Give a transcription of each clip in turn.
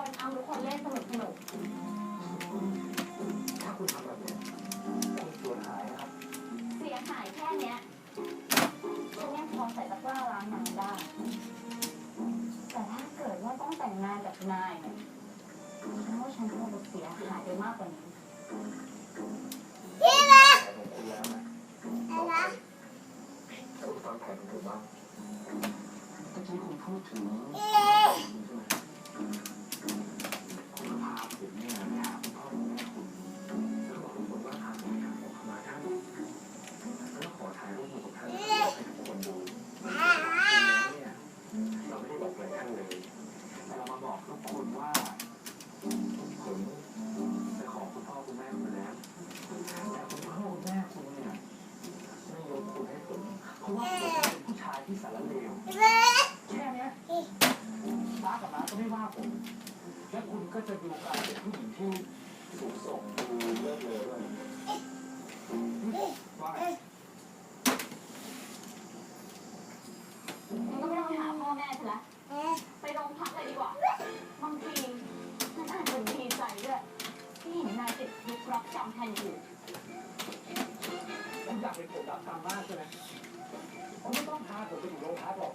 คนเอาทุกคนเล่นสนุกสนุกถ้าคุณทำแบบเนี้ยคุณส่วนหายนะครับเสียหายแค่เนี้ยฉันยังพอใส่ตะกร้าล้างน้ำได้ แต่ถ้าเกิดว่าต้องแต่งงานกับนายเนี่ยฉันว่าฉันคงจะเสียหายไปมากกว่านี้แต่ผมคุณแล้วนะคุณฟังแผนของผมบ้างตะกี้คุณพูดถึง สารเลวแค่เนี้ยป้ากับน้าก็ไม่ว่าผมและคุณก็จะดูกลายเป็นผู้หญิงที่สูงส่งดูเลิศเลอด้วยว่าไงมันก็ไม่ต้องไปหาพ่อแม่ฉันละไปโรงพักเลยดีกว่าบางทีฉันอาจจะดีใจด้วยที่เห็นนายติดยุครักจำแทนอยู่ผมอยากเป็นผมรับตามมากใช่ไหม ผมไม่ต้องพาผมไปอยู่โรงพักหรอก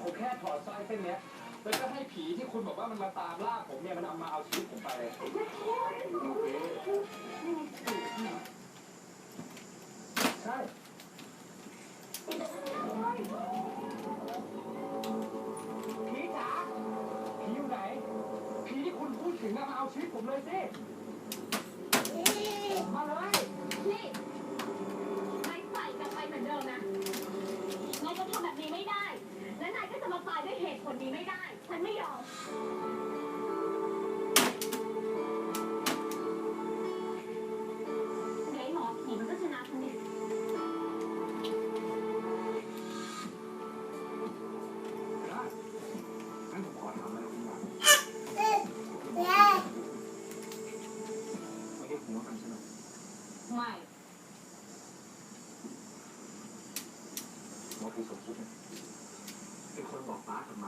ผมแค่ถอดสร้อยเส้นเนี้ยแล้วก็ให้ผีที่คุณบอกว่ามันมาตามล่าผมเนี่ยมันเอามาเอาชีวิตผมไปโอเคใช่ผีจ๋าผีอยู่ไหนผีที่คุณพูดถึงอะมาเอาชีวิตผมเลยสิมาเลย นี่นายใส่กลับไปเหมือนเดิมนะ นายจะทำแบบนี้ไม่ได้ และนายก็จะมาตายด้วยเหตุผลนี้ไม่ได้ ฉันไม่ยอมเดี๋ยวไอ้หมอผีมันก็ชนะฉันดิได้งั้นผมขอถามอะไรคุณหน่อยไม่ได้หัวกันใช่ไหมไม่หัวคือสมคิดนะเป็นคนบอกป้ากับมา